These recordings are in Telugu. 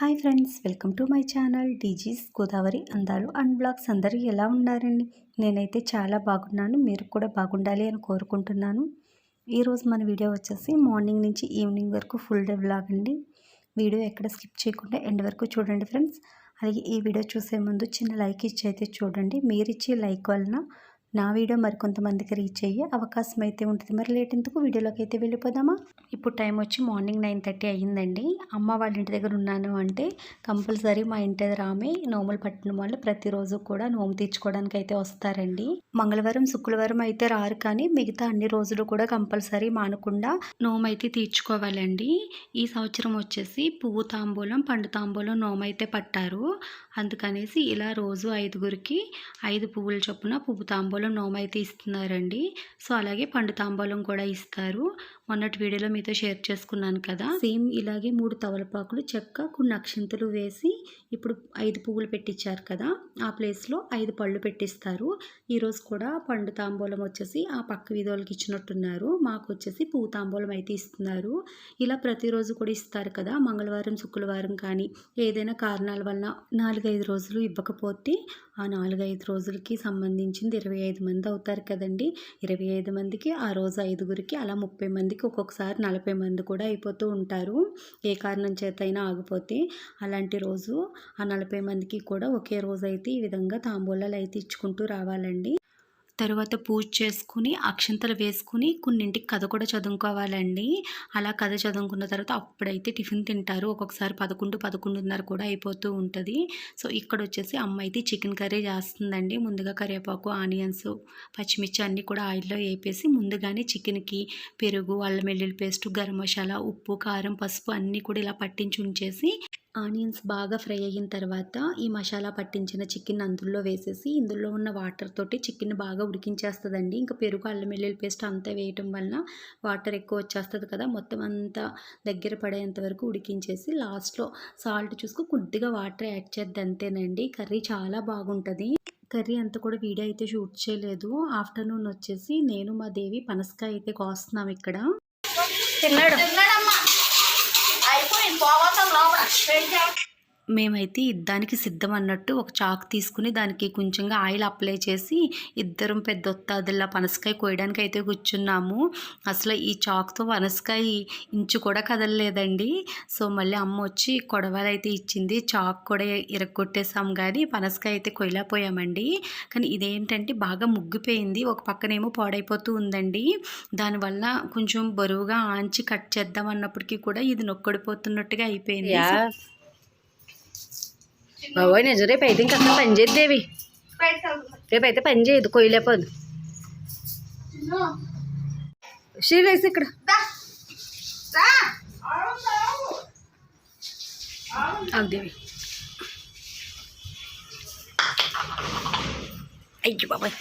Hi friends welcome to my channel DG's Godavari అందాలు అండ్ బ్లాగ్స్. అందరూ ఎలా ఉన్నారండి? నేనైతే చాలా బాగున్నాను. మీరు కూడా బాగుండాలి అని కోరుకుంటున్నాను. ఈరోజు మన వీడియో వచ్చేసి మార్నింగ్ నుంచి ఈవినింగ్ వరకు ఫుల్ డే బ్లాగ్ అండి. వీడియో ఎక్కడ స్కిప్ చేయకుండా ఎండ్ వరకు చూడండి ఫ్రెండ్స్. అలాగే ఈ వీడియో చూసే ముందు చిన్న లైక్ ఇచ్చి అయితే చూడండి. మీరు ఇచ్చే లైక్ వలన నా వీడియో మరికొంతమందికి రీచ్ అయ్యే అవకాశం అయితే ఉంటుంది. మరి లేట్ ఎందుకు వీడియోలోకి అయితే వెళ్ళిపోదామా? ఇప్పుడు టైం వచ్చి మార్నింగ్ నైన్ థర్టీ అయ్యిందండి. అమ్మ వాళ్ళ ఇంటి దగ్గర ఉన్నాను అంటే కంపల్సరీ మా ఇంటి దగ్గర ఆమె నోములు పట్టిన వాళ్ళు ప్రతిరోజు కూడా నోము తీర్చుకోవడానికి అయితే వస్తారండి. మంగళవారం శుక్రవారం అయితే రారు కానీ మిగతా అన్ని రోజులు కూడా కంపల్సరీ మానకుండా నోము అయితే తీర్చుకోవాలండి. ఈ సంవత్సరం వచ్చేసి పువ్వు తాంబూలం పండు తాంబూలం నోము అయితే పట్టారు. అందుకనేసి ఇలా రోజు ఐదుగురికి ఐదు పువ్వుల చొప్పున పువ్వు తాంబూలం తాంబూలం నోమైతే ఇస్తున్నారండి. సో అలాగే పండు తాంబూలం కూడా ఇస్తారు. మొన్నటి వీడియోలో మీతో షేర్ చేసుకున్నాను కదా. సేమ్ ఇలాగే మూడు తవలపాకులు చెక్క కొన్ని అక్షంతలు వేసి ఇప్పుడు ఐదు పువ్వులు పెట్టించారు కదా. ఆ ప్లేస్లో ఐదు పళ్ళు పెట్టిస్తారు. ఈరోజు కూడా పండు తాంబూలం వచ్చేసి ఆ పక్క వీధులకి ఇచ్చినట్టున్నారు. మాకు వచ్చేసి పువ్వు తాంబూలం అయితే ఇస్తున్నారు. ఇలా ప్రతిరోజు కూడా ఇస్తారు కదా. మంగళవారం శుక్రవారం కానీ ఏదైనా కారణాల వలన నాలుగైదు రోజులు ఇవ్వకపోతే ఆ నాలుగైదు రోజులకి సంబంధించింది ఇరవై ఐదు మంది అవుతారు కదండి. ఇరవై ఐదు మందికి ఆ రోజు ఐదుగురికి అలా ముప్పై మందికి ఒక్కొక్కసారి నలభై మంది కూడా అయిపోతూ ఉంటారు. ఏ కారణం చేత అయినా ఆగిపోతే అలాంటి రోజు ఆ నలభై మందికి కూడా ఒకే రోజు అయితే ఈ విధంగా తాంబూలాలు అయితే ఇచ్చుకుంటూ రావాలండి. తర్వాత పూజ చేసుకుని అక్షంతలు వేసుకుని కొన్నింటికి కథ కూడా చదువుకోవాలండి. అలా కథ చదువుకున్న తర్వాత అప్పుడైతే టిఫిన్ తింటారు. ఒక్కొక్కసారి పదకొండు పదకొండున్నర కూడా అయిపోతూ ఉంటుంది. సో ఇక్కడ వచ్చేసి అమ్మ అయితే చికెన్ కర్రీ చేస్తుందండి. ముందుగా కరివేపాకు ఆనియన్స్ పచ్చిమిర్చి అన్నీ కూడా ఆయిల్లో వేపేసి ముందుగానే చికెన్కి పెరుగు అల్లం వెల్లుల్లి పేస్ట్ గరం మసాలా ఉప్పు కారం పసుపు అన్నీ కూడా ఇలా పట్టించి ఉంచేసి ఆనియన్స్ బాగా ఫ్రై అయిన తర్వాత ఈ మసాలా పట్టించిన చికెన్ అందులో వేసేసి ఇందులో ఉన్న వాటర్ తోటి చికెన్ బాగా ఉడికించేస్తుందండి. ఇంకా పెరుగు అల్లం వెల్లుల్లి పేస్ట్ అంతా వేయటం వలన వాటర్ ఎక్కువ వచ్చేస్తుంది కదా మొత్తం అంతా దగ్గర పడేంత వరకు ఉడికించేసి లాస్ట్లో సాల్ట్ చూసుకు కొద్దిగా వాటర్ యాడ్ చేద్ది అంతేనండి. కర్రీ చాలా బాగుంటుంది. కర్రీ అంతా కూడా వీడియో అయితే షూట్ చేయలేదు. ఆఫ్టర్నూన్ వచ్చేసి నేను మా దేవి పనసకాయ అయితే కోస్తున్నాం ఇక్కడ. తిన్నాడు. అయిపోయింది పోవటం లోపల మేమైతే ఇద్దానికి సిద్ధం అన్నట్టు ఒక చాకు తీసుకుని దానికి కొంచెంగా ఆయిల్ అప్లై చేసి ఇద్దరం పెద్ద ఒత్తాదుల్లా పనసకాయ కోయడానికి అయితే కూర్చున్నాము. అసలు ఈ చాకుతో పనసకాయ ఇంచు కూడా కదలలేదండి. సో మళ్ళీ అమ్మ వచ్చి కొడవలు అయితే ఇచ్చింది. చాకు కూడా ఇరగొట్టేసాం కానీ పనసకాయ అయితే కొయ్యలేకపోయామండి. కానీ ఇదేంటంటే బాగా ముగ్గిపోయింది. ఒక పక్కనేమో పాడైపోతూ ఉందండి. దానివల్ల కొంచెం బరువుగా ఆంచి కట్ చేద్దాం అన్నప్పటికీ కూడా ఇది నొక్కడిపోతున్నట్టుగా అయిపోయింది. బాబోయ్ నిజం రేపు అయితే ఇంకా అసలు పని చేద్దేవి రేపు అయితే పని చేయదు కొయ్యలేపోదు శ్రీరేసి ఇక్కడ అవుదేవి అయ్యి బాబాయ్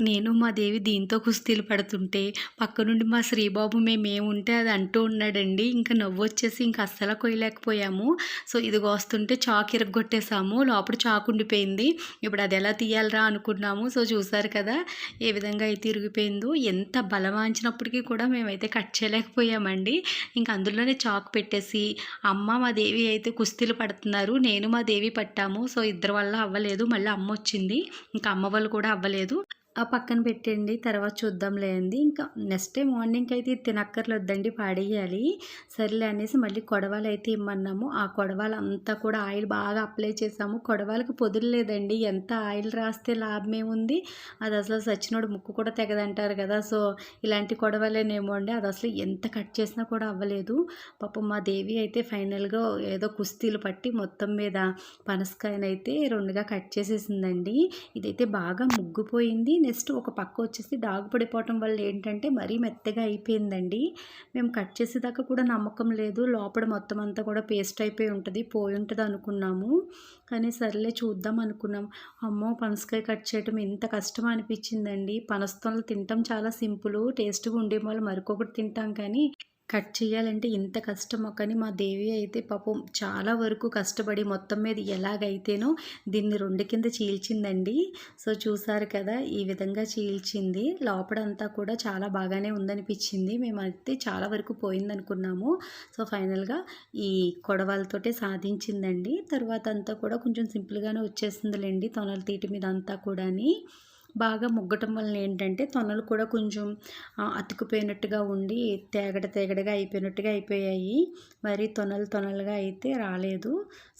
నేను మా దేవి దీంతో కుస్తీలు పడుతుంటే పక్క నుండి మా శ్రీబాబు మేమేముంటే అది అంటూ ఉన్నాడండి. ఇంకా నవ్వు వచ్చేసి ఇంకా అస్సలు కొయ్యలేకపోయాము. సో ఇదిగో వస్తుంటే చాక్ ఇరగొట్టేసాము లోపల చాకు ఉండిపోయింది. ఇప్పుడు అది ఎలా తీయాలరా అనుకున్నాము. సో చూసారు కదా ఏ విధంగా అయితే ఇరిగిపోయిందో ఎంత బలమాంచినప్పటికీ కూడా మేమైతే కట్ చేయలేకపోయామండి. ఇంకా అందులోనే చాక్ పెట్టేసి అమ్మ మా దేవి అయితే కుస్తీలు పడుతున్నారు. నేను మా దేవి పట్టాము. సో ఇద్దరు వల్ల అవ్వలేదు. మళ్ళీ అమ్మ వచ్చింది. ఇంకా అమ్మ వాళ్ళు కూడా అవ్వలేదు. ఆ పక్కన పెట్టండి తర్వాత చూద్దాంలే అండి ఇంకా నెక్స్ట్ డే మార్నింగ్కి అయితే ఇది తినక్కర్లేదండి పాడేయాలి. సర్లే అనేసి మళ్ళీ కొడవలు అయితే ఇమ్మన్నాము. ఆ కొడవలు అంతా కూడా ఆయిల్ బాగా అప్లై చేసాము. కొడవలకి పొదులేదండి ఎంత ఆయిల్ రాస్తే లాభమే ఉంది. అది అసలు సచ్చినోడు ముక్కు కూడా తెగదంటారు కదా. సో ఇలాంటి కొడవలేనేమో అండి. అది అసలు ఎంత కట్ చేసినా కూడా అవ్వలేదు. పాపం మా దేవి అయితే ఫైనల్గా ఏదో కుస్తీలు పట్టి మొత్తం మీద పనసకాయనైతే రెండుగా కట్ చేసేసిందండి. ఇదైతే బాగా ముగ్గుపోయింది. నెక్స్ట్ ఒక పక్క వచ్చేసి డాగు పడిపోవటం వల్ల ఏంటంటే మరీ మెత్తగా అయిపోయిందండి. మేము కట్ చేసేదాకా కూడా నమ్మకం లేదు. లోపల మొత్తం అంతా కూడా పేస్ట్ అయిపోయి ఉంటుంది పోయి ఉంటుంది అనుకున్నాము. కానీ సర్లే చూద్దాం అనుకున్నాం. అమ్మో పనసకాయ కట్ చేయటం ఎంత కష్టం అనిపించిందండి. పనస్తోలు తినటం చాలా సింపుల్. టేస్ట్గా ఉండే వాళ్ళు మరికొకటి తింటాం కానీ కట్ చేయాలంటే ఇంత కష్టమో కానీ మా దేవి అయితే పాపం చాలా వరకు కష్టపడి మొత్తం మీద ఎలాగైతేనో దీన్ని రెండు కింద చీల్చిందండి. సో చూసారు కదా ఈ విధంగా చీల్చింది. లోపడంతా కూడా చాలా బాగానే ఉందనిపించింది. మేమైతే చాలా వరకు పోయిందనుకున్నాము. సో ఫైనల్గా ఈ కొడవలతోటే సాధించిందండి. తర్వాత అంతా కూడా కొంచెం సింపుల్గానే వచ్చేసిందిలేండి తొనల తీటి మీద అంతా కూడాని. బాగా ముగ్గటం వల్ల ఏంటంటే తొనలు కూడా కొంచెం అతుకుపోయినట్టుగా ఉండి తేగడ తేగడగా అయిపోయినట్టుగా అయిపోయాయి. మరి తొనలు తొనలుగా అయితే రాలేదు.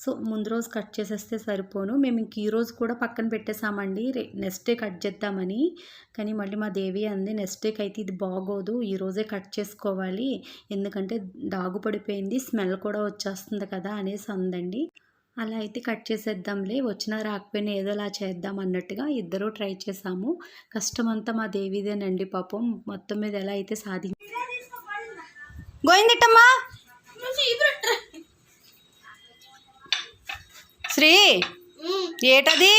సో ముందు రోజు కట్ చేసేస్తే సరిపోను. మేము ఇంక ఈ రోజు కూడా పక్కన పెట్టేసామండి నెక్స్ట్ డే కట్ చేద్దామని. కానీ మళ్ళీ మా దేవి అంది నెక్స్ట్ డేకి అయితే ఇది బాగోదు. ఈ రోజే కట్ చేసుకోవాలి. ఎందుకంటే దాగు పడిపోయింది స్మెల్ కూడా వచ్చేస్తుంది కదా అనేసి అందండి. అలా అయితే కట్ చేసేద్దాంలే వచ్చినా రాకపోయినా ఏదోలా చేద్దాం అన్నట్టుగా ఇద్దరూ ట్రై చేసాము. కష్టమంతా మా దేవిదేనండి పాపం. మొత్తం మీద ఎలా అయితే సాధి గోయిందిట్టమ్మా శ్రీ ఏటది?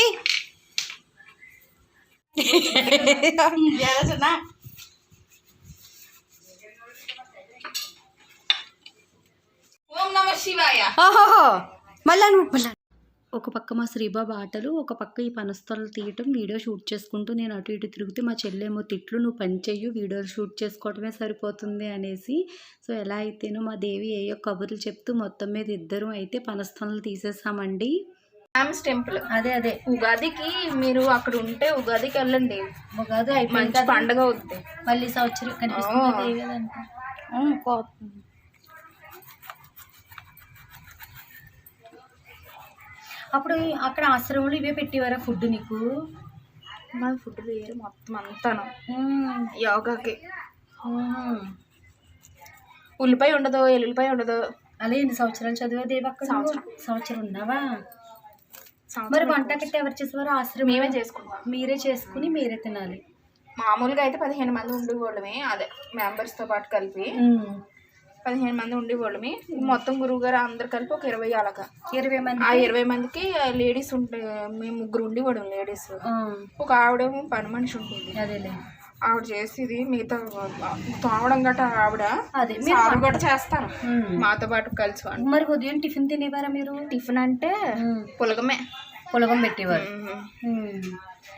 ఓం నమ శివాయ. ఓహోహో! మళ్ళా నువ్వు మళ్ళా. ఒక పక్క మా శ్రీబాబు ఆటలు ఒక పక్క ఈ పనస్తలు తీయటం వీడియో షూట్ చేసుకుంటూ నేను అటు ఇటు తిరిగితే మా చెల్లెమో తిట్లు నువ్వు పని చెయ్యు వీడియోలు షూట్ చేసుకోవటమే సరిపోతుంది అనేసి. సో ఎలా అయితేనో మా దేవి ఏయో కబుర్లు చెప్తూ మొత్తం మీద ఇద్దరం అయితే పనస్తలు తీసేసామండి. రామ్స్ టెంపుల్. అదే అదే. ఉగాదికి మీరు అక్కడ ఉంటే ఉగాదికి వెళ్ళండి. ఉగాది మంచి పండగ అవుద్ది. మళ్ళీ సంవత్సరం కనిపిస్తుంది కనిపిస్తుంది దేవి అప్పుడు అక్కడ ఆశ్రమంలో ఇవే పెట్టేవారా ఫుడ్ నీకు? మా ఫుడ్ వేరు మొత్తం అంతాను. యోగాకి. ఉల్లిపాయ ఉండదు ఎల్లుల్లిపాయ ఉండదు. అలా ఎన్ని సంవత్సరాలు అక్కడ నువ్వు? సంవత్సరం. సంవత్సరం ఉన్నావా? మరి వంట కట్టి ఎవరు చేసేవారు? ఆశ్రమం మేమే చేసుకుంటాం మీరే చేసుకుని మీరే తినాలి. మామూలుగా అయితే పదిహేను మంది ఉండేవాళ్ళమే అదే members తో పాటు కలిపి. పదిహేను మంది ఉండేవాళ్ళమే. మొత్తం గురువు గారు అందరు కలిపి ఒక ఇరవై అలాగా. ఇరవై మంది ఆ ఇరవై మందికి లేడీస్ ఉంటే మేము ముగ్గురు ఉండేవాడు లేడీస్. ఒక ఆవిడేమో పని మనిషి ఉంటుంది అదేలే. ఆవిడ చేసేది మిగతా తోవడం గట్ట ఆవిడ. అదే సారు గట్ట చేస్తారు. మాతో పాటు కలిసి. మరి ఉదయం టిఫిన్ తినేవారా మీరు? టిఫిన్ అంటే. పులగమే. పులగం పెట్టేవారు.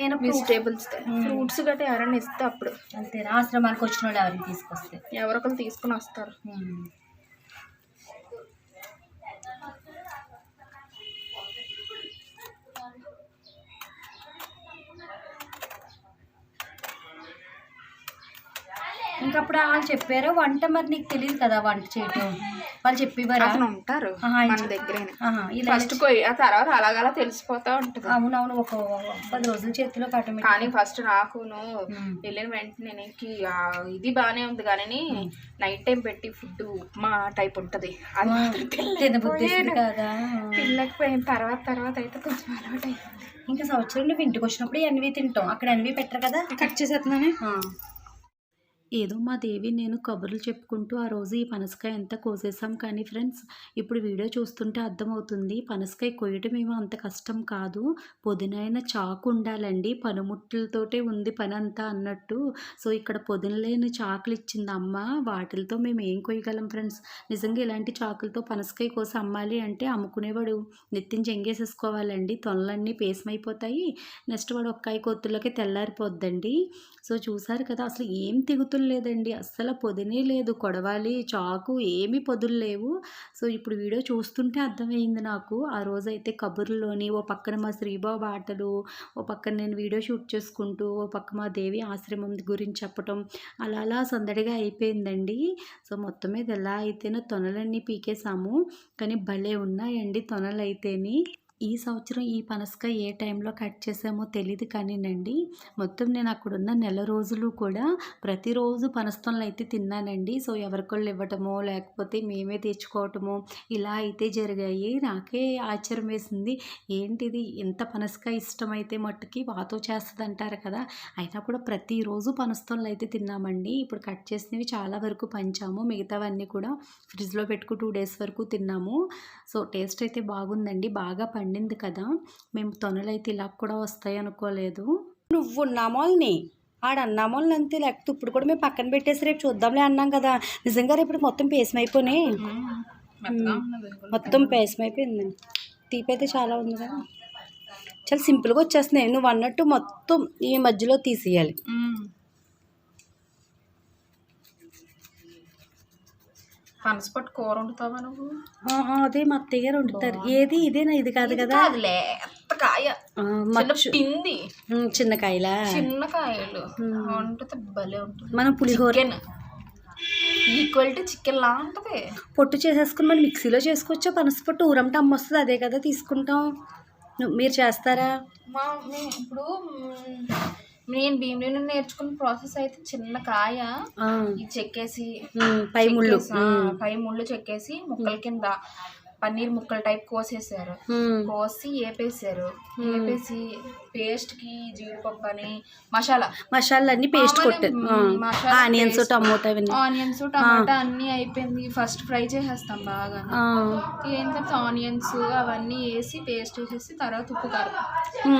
నేను వెజిటేబుల్స్ ఫ్రూట్స్ గట్ట ఎవరైనా ఇస్తే అప్పుడు. అంతేనా ఆశ్రమానికి వచ్చిన వాళ్ళు ఎవరిని తీసుకొస్తే. ఎవరొకరు తీసుకుని వస్తారు. ఇంకా అప్పుడు వాళ్ళు చెప్పారు వంట మరి నీకు తెలియదు కదా వంట చేయటం. వాళ్ళు చెప్పేవారా అతను ఉంటారు మన దగ్గరే ఆహా, ఇలా ఫస్ట్ కొయ్యి ఆ తర్వాత అలాగలా తెలిసిపోతా ఉంటుంది. అవునవును ఒక పది రోజుల చేతిలో కట్టమే కానీ ఫస్ట్ నాకును. వెళ్ళిన వెంటనే నీకు ఇది బాగానే ఉంది కానీ నైట్ టైం పెట్టి ఫుడ్ ఉప్మా టైప్ ఉంటది. అది మాత్రం కదా? తినలేకపోయిన తర్వాత తర్వాత అయితే కొంచెం అలవాటు అయింది ఇంకా సంవత్సరం నువ్వు ఇంటికి వచ్చినప్పుడు ఎన్వి తింటాం. అక్కడ ఎన్వి పెట్టరు కదా? కట్ చేసేస్తున్నానే? ఏదో మా దేవి నేను కబుర్లు చెప్పుకుంటూ ఆ రోజు ఈ పనసకాయ ఎంత కోసేసాం కానీ ఫ్రెండ్స్ ఇప్పుడు వీడియో చూస్తుంటే అర్థమవుతుంది. పనసకాయ కొయ్యటం ఏమో అంత కష్టం కాదు. పొదునైన చాకు ఉండాలండి. పనిముట్లతోటే ఉంది పని అంతా అన్నట్టు. సో ఇక్కడ పొదినలేని చాకులు ఇచ్చింది అమ్మ. వాటిలతో మేము ఏం కొయ్యగలం ఫ్రెండ్స్? నిజంగా ఇలాంటి చాకులతో పనసకాయ కోసి అమ్మాలి అంటే అమ్ముకునేవాడు నెత్తిని చెంగేసేసుకోవాలండి తొనలన్నీ పేసమైపోతాయి. నెక్స్ట్ వాడు ఒక్కాయ కొత్తులకి తెల్లారిపోద్దండి. సో చూసారు కదా అసలు ఏం తెగుతులు లేదండి అస్సలు పొదినే లేదు. కొడవాలి చాకు ఏమీ పొదులు లేవు సో ఇప్పుడు వీడియో చూస్తుంటే అర్థమైంది నాకు. ఆ రోజైతే కబుర్లోని ఓ పక్కన మా శ్రీబాబు ఆటలు ఓ పక్కన నేను వీడియో షూట్ చేసుకుంటూ ఓ పక్క మా దేవి ఆశ్రమం గురించి చెప్పటం అలా అలా సందడిగా అయిపోయిందండి. సో మొత్తం మీద ఎలా అయితేనో తొనలన్నీ పీకేసాము కానీ భలే ఉన్నాయండి తొనలు అయితేని ఈ సంవత్సరం ఈ పనసకాయ ఏ టైంలో కట్ చేసామో తెలియదు కానీనండి. మొత్తం నేను అక్కడున్న నెల రోజులు కూడా ప్రతిరోజు పనస్తోనలు అయితే తిన్నానండి. సో ఎవరికొళ్ళు ఇవ్వటమో లేకపోతే మేమే తెచ్చుకోవటమో ఇలా అయితే జరిగాయి. నాకే ఆశ్చర్యం వేసింది. ఏంటిది? ఇంత పనసకాయ ఇష్టమైతే మట్టుకి వాతో చేస్తుంది అంటారు కదా. అయినా కూడా ప్రతిరోజు పనస్తోనలు అయితే తిన్నామండి. ఇప్పుడు కట్ చేసినవి చాలా వరకు పంచాము. మిగతావన్నీ కూడా ఫ్రిడ్జ్లో పెట్టుకు టూ డేస్ వరకు తిన్నాము. సో టేస్ట్ అయితే బాగుందండి. బాగా పండింది కదా మేము తొనలు అయితే ఇలా కూడా వస్తాయి అనుకోలేదు. నువ్వు నా మాల్ని ఆడ అన్నామోళ్ళు అంతే లేకపోతే ఇప్పుడు కూడా మేము పక్కన పెట్టేసి రేపు చూద్దాంలే అన్నాం కదా. నిజంగా రేపు ఇప్పుడు మొత్తం పేసం అయిపోయినాయి మెత్తగా ఉన్నది మొత్తం పేసం అయిపోయింది తీపి అయితే చాలా ఉంది కదా. చాలా సింపుల్గా వచ్చేస్తున్నాయి. నువ్వు అన్నట్టు మొత్తం ఈ మధ్యలో తీసేయాలి మ్మ్. పనసపట్టు కూర వండుతావా నువ్వు? అదే మా అత్తయ్య గారు వండుతారు. ఏది ఇదేనా? ఇది కాదు కదా? కాదులే ఎత్త కాయ? పిండి. చిన్న కాయలా? చిన్న కాయలు. వండితే భలే ఉంటుంది. మనం pulihora chicken equal to chicken లా ఉంటది పొట్టు చేసేసుకుని మనం మిక్సీలో చేసుకోవచ్చా? పనస పొట్టు ఊరంటే అమ్మ వస్తుంది అదే కదా తీసుకుంటాం. మీరు చేస్తారా? మా ఇప్పుడు నేను భీమిని నేర్చుకున్న ప్రాసెస్ అయితే చిన్న కాయ. చెక్కేసి పై ముళ్ళు. పై ముళ్ళు చెక్కేసి ముక్కల కింద. పన్నీర్ ముక్కల టైప్ కోసేసారు. కోసి ఏపేసారు. ఏపేసి పేస్ట్కి జీడిపప్పు అని మసాలా. మసాలా అన్ని paste. Onions. Tomato onions tomato అన్ని అయిపోయింది. ఫస్ట్ ఫ్రై చేసేస్తాం బాగా. ఆ, ఏంటంటే ఆనియన్స్ అవన్నీ వేసి పేస్ట్ వేసేసి తర్వాత ఉప్పు కారం.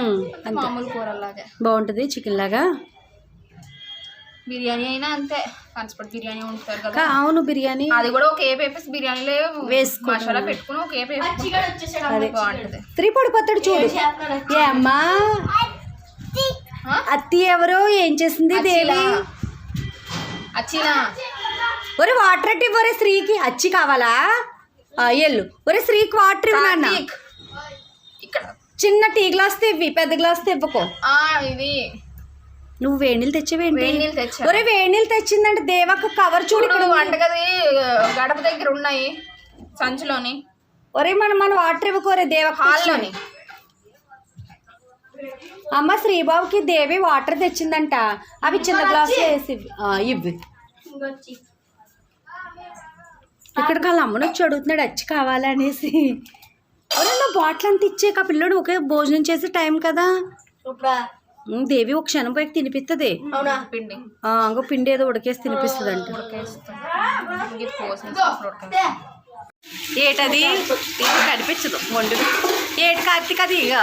మామూలు కూరలాగే బాగుంటుంది చికెన్ లాగా బిర్యానీ అయినా అంతే. పనసపట్టు బిర్యానీ వండుతారు కదా. అవును బిర్యానీ. అది కూడా ఒక ఏపు వేపేసి బిర్యానీలో వేసుకోవడం. మసాలా పెట్టుకుని ఒక ఏపు వేసుకుంటే బాగుంటది. త్రీ పడిపోతాడు చూడు. ఏ అమ్మా? అత్తి. ఎవరో ఏం చేసింది దేవి? అచ్చినా ఒరే వాటర్ అట్టి ఒరే స్త్రీకి అచ్చి కావాలా? ఎల్లు ఒరే స్త్రీకి వాటర్ నాన్న. ఇక్కడ. చిన్న టీ గ్లాస్ ఇవ్వి పెద్ద గ్లాస్ ఇవ్వకో. ఆ ఇది. నువ్వు వేణీళ్ళు తెచ్చేవేంటి తెచ్చా ఒరే వేణీళ్ళు తెచ్చిందంటే దేవక్క కవర్ చూడు ఇప్పుడు వంటగది గడప దగ్గర ఉన్నాయి సంచిలోని. ఒరే మనం మన వాటర్ ఇవ్వకోరే దేవక్క హాల్లోని. అమ్మ శ్రీబాబుకి దేవి వాటర్ తెచ్చిందంట. అవి చిన్న గ్లాస్ వేసి ఇవ్వు. ఇక్కడికి వాళ్ళ అమ్మను వచ్చి అడుగుతున్నాడు వచ్చి కావాలనేసి నువ్వు బాటిల్ అంత ఇచ్చాక ఆ పిల్లడు ఒకే భోజనం చేసే టైం కదా. దేవి ఒక క్షణం పోయి తినిపిస్తుంది పిండి. ఇంకో పిండి ఏదో ఉడకేసి తినిపిస్తుంది అంట. ఏటది? ఇది కనిపించదు వండు ఏటి కార్తీక్ అది ఇక?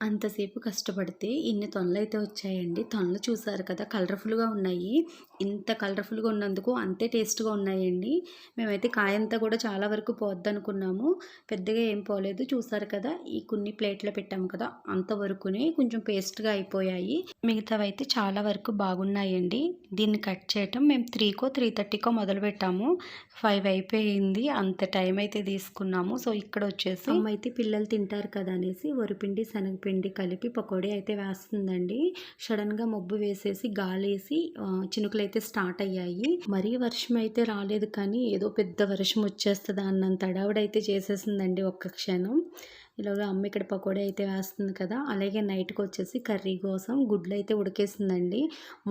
అంతసేపు కష్టపడితే ఇన్ని తొనలు అయితే వచ్చాయండి. తొనలు చూసారు కదా కలర్ఫుల్గా ఉన్నాయి. ఇంత కలర్ఫుల్గా ఉన్నందుకు అంతే టేస్ట్గా ఉన్నాయండి. మేమైతే కాయంతా కూడా చాలా వరకు పోద్ది అనుకున్నాము పెద్దగా ఏం పోలేదు. చూసారు కదా ఈ కొన్ని ప్లేట్లో పెట్టాము కదా అంతవరకునే కొంచెం పేస్ట్గా అయిపోయాయి. మిగతావైతే చాలా వరకు బాగున్నాయండి. దీన్ని కట్ చేయటం మేము త్రీకో త్రీ థర్టీకో మొదలు పెట్టాము ఫైవ్ అయిపోయింది. అంత టైం అయితే తీసుకున్నాము. సో ఇక్కడ వచ్చేసి అమ్మ అయితే పిల్లలు తింటారు కదా అనేసి వరిపిండి శనగపిండి పిండి కలిపి పకోడీ అయితే వేస్తుందండి. సడన్గా మబ్బు వేసేసి గాలి వేసి చినుకులు అయితే స్టార్ట్ అయ్యాయి. మరీ వర్షం అయితే రాలేదు కానీ ఏదో పెద్ద వర్షం వచ్చేస్తుంది అన్నంత అడావిడైతే చేసేసిందండి ఒక్క క్షణం. ఇలాగ అమ్మ ఇక్కడ పకోడీ అయితే వేస్తుంది కదా అలాగే నైట్కి వచ్చేసి కర్రీ కోసం గుడ్లు అయితే ఉడికేసిందండి.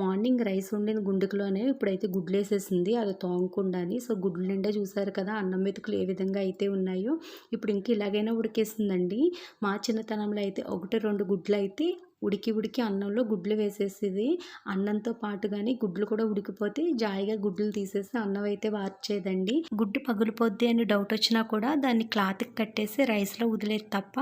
మార్నింగ్ రైస్ వండిన గుండుకులోనే ఇప్పుడైతే గుడ్లు వేసేసింది అది తోమకుండాని సో గుడ్లు నిండా చూసారు కదా అన్నం మెతుకులు ఏ విధంగా అయితే ఉన్నాయో. ఇప్పుడు ఇంక ఇలాగైనా ఉడికేసిందండి. మా చిన్నతనంలో అయితే ఒకటి రెండు గుడ్లు అయితే ఉడికి ఉడికి అన్నంలో గుడ్లు వేసేసేది. అన్నంతో పాటు కానీ గుడ్లు కూడా ఉడికిపోతే జాయిగా గుడ్లు తీసేసి అన్నం అయితే వార్చేదండి. గుడ్డు పగిలిపోద్ది అని డౌట్ వచ్చినా కూడా దాన్ని క్లాత్కి కట్టేసి రైస్లో వదిలేదు తప్ప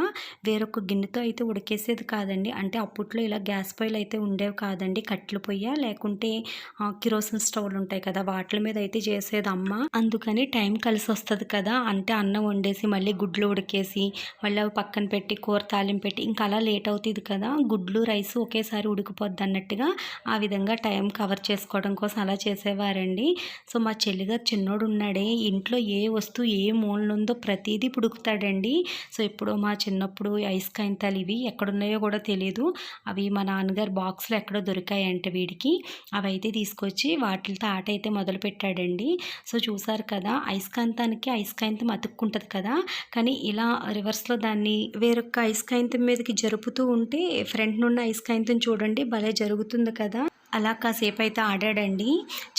వేరొక గిన్నెతో అయితే ఉడికేసేది కాదండి. అంటే అప్పట్లో ఇలా గ్యాస్ పొయ్యిలు అయితే ఉండేవి కాదండి. కట్టెల పొయ్య లేకుంటే ఆ, కిరోసిన్ స్టవ్లు ఉంటాయి కదా వాటి మీద అయితే చేసేది అమ్మ. అందుకని టైం కలిసి వస్తుంది కదా అంటే అన్నం వండేసి మళ్ళీ గుడ్లు ఉడికేసి మళ్ళీ అవి పక్కన పెట్టి కూర తాలింపు పెట్టి ఇంకా అలా లేట్ అవుతుంది కదా గుడ్లు రైస్ ఒకేసారి ఉడికిపోద్ది అన్నట్టుగా ఆ విధంగా టైం కవర్ చేసుకోవడం కోసం అలా చేసేవారండి. సో మా చెల్లిగారు చిన్నోడు ఉన్నాడే ఇంట్లో ఏ వస్తువు ఏ మూలనుందో ప్రతిదీ పుడుకుతాడండి. సో ఇప్పుడు మా చిన్నప్పుడు ఐస్ కాయింతాలు ఇవి ఎక్కడున్నాయో కూడా తెలియదు అవి మా నాన్నగారు బాక్స్లో ఎక్కడో దొరికాయంట వీడికి. అవి అయితే తీసుకొచ్చి వాటితో ఆట అయితే మొదలు పెట్టాడండి. సో చూసారు కదా ఐస్కాంతానికి ఐస్కాంతం అతుక్కుంటుంది కదా. కానీ ఇలా రివర్స్లో దాన్ని వేరొక ఐస్కాంతం మీదకి జరుపుతూ ఉంటే ఫ్రంట్ నుండి ఐస్కాంతం చూడండి భలే జరుగుతుంది కదా. అలా కాసేపు అయితే ఆడాడండి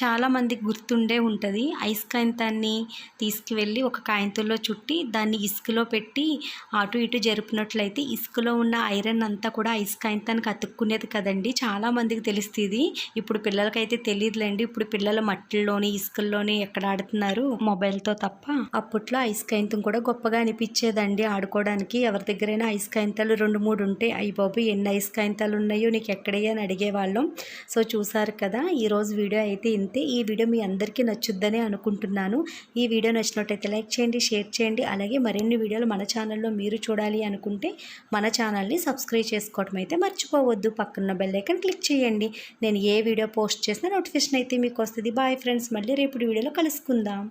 చాలామందికి గుర్తుండే ఉంటుంది. ఐస్ కాగితాన్ని తీసుకువెళ్ళి ఒక కాయంతుల్లో చుట్టి దాన్ని ఇసుకలో పెట్టి అటు ఇటు జరుపునట్లయితే ఇసుకలో ఉన్న ఐరన్ అంతా కూడా ఐస్ కాగితానికి అతుక్కునేది కదండి. చాలామందికి తెలుస్తుంది. ఇప్పుడు పిల్లలకైతే తెలియదులేండి ఇప్పుడు పిల్లలు మట్టిల్లోని ఇసుకల్లోని ఎక్కడ ఆడుతున్నారు? మొబైల్తో తప్ప అప్పట్లో ఐస్ కాగితం కూడా గొప్పగా అనిపించేదండి ఆడుకోవడానికి. ఎవరి దగ్గరైనా ఐస్ కాగితాలు రెండు మూడు ఉంటే అయ్యి బాబు ఎన్ని ఐస్ కాగితాలు ఉన్నాయో నీకు ఎక్కడయ్యా అని అడిగేవాళ్ళం. సో చూసారు కదా ఈరోజు వీడియో అయితే ఇంతే. ఈ వీడియో మీ అందరికీ నచ్చుద్దని అనుకుంటున్నాను. ఈ వీడియో నచ్చినట్టయితే లైక్ చేయండి షేర్ చేయండి. అలాగే మరిన్ని వీడియోలు మన ఛానల్లో మీరు చూడాలి అనుకుంటే మన ఛానల్ని సబ్స్క్రైబ్ చేసుకోవడం అయితే మర్చిపోవద్దు. పక్కన బెల్లైకన్ క్లిక్ చేయండి. నేను ఏ వీడియో పోస్ట్ చేసినా నోటిఫికేషన్ అయితే మీకు వస్తుంది. బాయ్ ఫ్రెండ్స్ మళ్ళీ రేపు వీడియోలో కలుసుకుందాం.